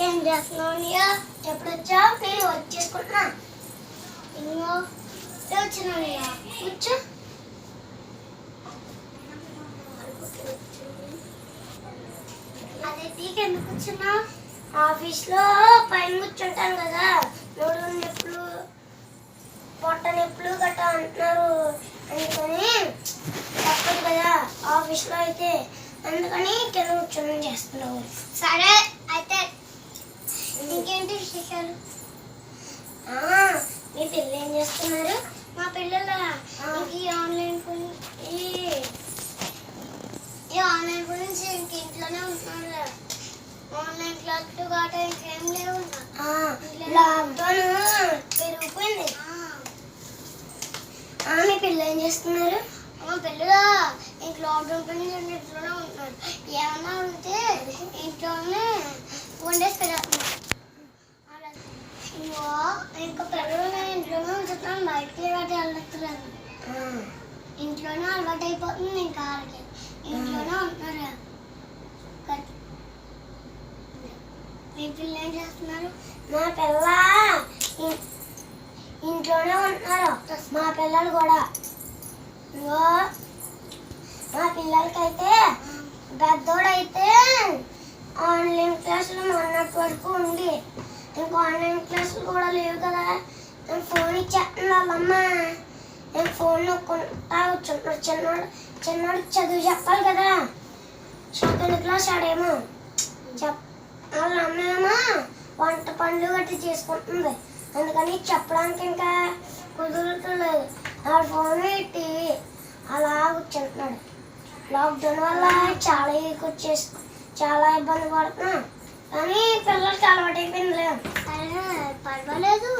ఏం చేస్తున్నావు అన్నయ్య? ఎప్పుడు వచ్చావు? నేను వచ్చేసుకుంటున్నా. ఇంకో వచ్చినా అన్నయ్య? కూర్చో. అదే టీకి ఎందుకు కూర్చున్నా? ఆఫీస్లో పైన కూర్చుంటాను కదా. నోడు నొప్పులు పొట్ట నొప్పులు గట్రా అంటున్నారు. అందుకని తప్పదు కదా ఆఫీస్లో అయితే. అందుకని కింద కూర్చొని చేస్తున్నావు. సరే అయితే ఇంకేంటి విశేషాలు? మీ పిల్లలు ఏం చేస్తున్నారు? మా పిల్లల? ఈ ఆన్లైన్ ఈ ఆన్లైన్ గురించి ఇంక ఇంట్లోనే ఉంటున్నారు. ఆన్లైన్ క్లాసులు కాట ఇంకేం లేవు. లాక్డౌన్ పెరిగిపోయింది. ఆ, మీ పిల్లలు ఏం చేస్తున్నారు? మా పిల్లలు ఇంక లాక్డౌన్ గురించి ఇంట్లోనే ఉంటున్నారు. ఏమన్నా ఉంటే ఇంట్లోనే వండేసి పెడుతున్నారు ఇగో, ఇంకా పిల్లలు ఇంట్లోనే ఉంచుతాను బయటికి వాటి వెళ్ళట్లేదు ఇంట్లోనే అలవాటు అయిపోతుంది ఇంకా వాళ్ళకి ఇంట్లోనే ఉంటున్నారు? మీ పిల్లలు ఏం చేస్తున్నారు? మా పిల్ల ఇంట్లోనే ఉంటున్నారు. మా పిల్లలు కూడా. మా పిల్లలకైతే పెద్దోడైతే ఆన్లైన్ క్లాసులు మొన్నటి వరకు ఉంది. ఇంకా ఆన్లైన్ క్లాసులు కూడా లేవు కదా. నేను ఫోన్ ఇచ్చేస్తాను వాళ్ళమ్మ. నేను ఫోన్ నొక్కుంటా కూర్చుంటున్నాడు చిన్నోడు చిన్నోడు చదువు చెప్పాలి కదా. సెకండ్ క్లాస్ ఆడేమో. చెప్ వాళ్ళ అమ్మేమో వంట పనులు గట్టి చేసుకుంటుంది. అందుకని చెప్పడానికి ఇంకా కుదురుతలేదు. ఆ ఫోన్ పెట్టి అలా కూర్చుంటున్నాడు. లాక్డౌన్ వల్ల చాలా వచ్చేసి చాలా ఇబ్బంది పడుతున్నాం. కానీ పిల్లలకి అలవాటు అయిపోయింది లేదు పర్వాలేదు.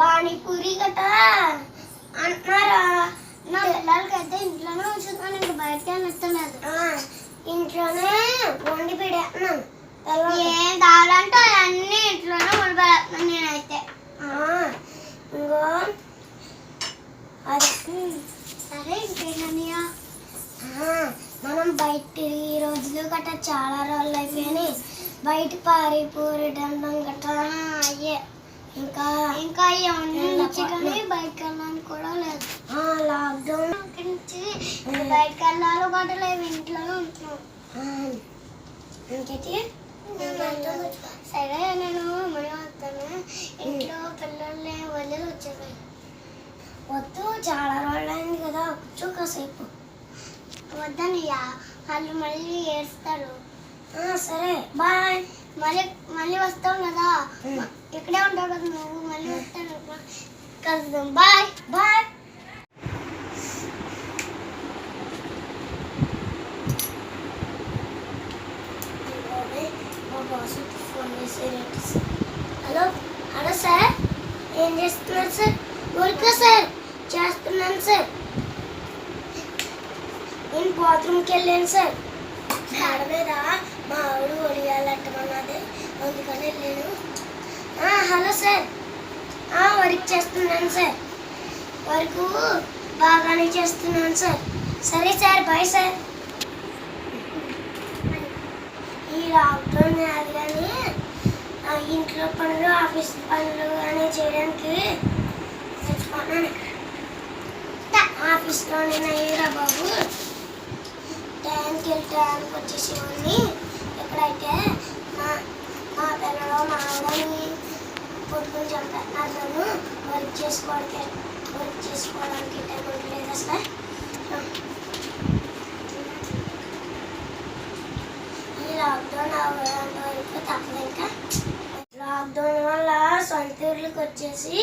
పానీపూరి గట అంటున్నారా? నా పిల్లలకైతే ఇంట్లోనే ఉంచుతున్నాను ఇంకా బయటకి వెళ్ళలేదు ఇంట్లోనే వండి పెడేస్తున్నాను. ఏం కావాలంటే అన్నీ ఇంట్లోనే వండి నేనైతే. ఇంకో అదే. సరే ఇంకేనన్నయ్య మనం బయట రోజులు గట్రా చాలా రోజులు అయిపోయాయి బయట పారిపూరి దండం గట్రా అయ్యే. ఇంకా ఇంకా కానీ బయటకు వెళ్ళడానికి కూడా లేదు. లాక్డౌన్ నుంచి బయటకు వెళ్ళాలి కూడా లేవు ఇంట్లోనే ఉంటున్నాం. ఇంకేంటి? సరే నేను మళ్ళీ వస్తాను ఇంట్లో పిల్లల్ని వదిలేసి వచ్చేసాను వద్దు చాలా రోజులైంది కదా కూర్చో కాసేపు. వద్దనయ్యా వాళ్ళు మళ్ళీ ఏడుస్తారు సరే. బాయ్. మళ్ళీ మళ్ళీ వస్తాం కదా. ఇక్కడే ఉంటావు కదా నువ్వు మళ్ళీ వస్తాను కలుద్దాం. Bye. Bye. Hello? Hello sir? ఏం చేస్తున్నారు సార్? ఊరికే సార్. చేస్తున్నాను సార్. నేను బాత్రూమ్కి వెళ్ళాను సార్. మేడ మీద మా ఆవిడ ఒడియాలట్టమన్నది అందుకని వెళ్ళాను. Hello sir. వర్క్ చేస్తున్నాను సార్. వర్క్ బాగానే చేస్తున్నాను సార్. సరే సార్ బాయ్ సార్. ఈ లాక్డౌన్ అది కానీ ఇంట్లో పనులు ఆఫీస్ పనులు కానీ చేయడానికి తెచ్చుకున్నాను ఆఫీస్లోనే అయ్యారా బాబు? టైంకి వెళ్ళడానికి టైంకి వచ్చేసేవాడిని ఎక్కడైతే మా మా పిల్లలు మా ఆవిడని కొట్టుకుని అతను వర్క్ చేసుకోవడానికి వర్క్ చేసుకోవడానికి టైం ఉండలేదు సార్ ఈ లాక్డౌన్ అవ్వడానికి వరకు తప్పదు ఇంకా. లాక్డౌన్ వల్ల సొంత ఊర్లకు వచ్చేసి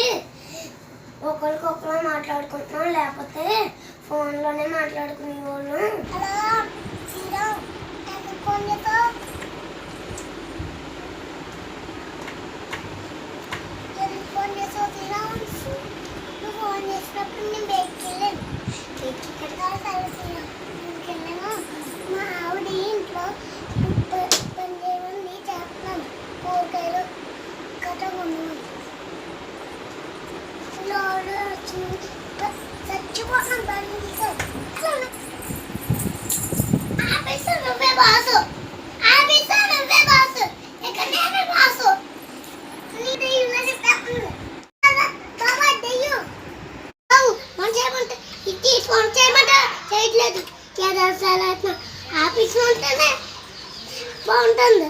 ఒకరికొకరు మాట్లాడుకుంటున్నాం లేకపోతే ఫోన్లోనే మాట్లాడుకునే వాళ్ళు ఫోన్ లేదు. ఆఫీస్ ఉంటుందా బాగుంటుంది.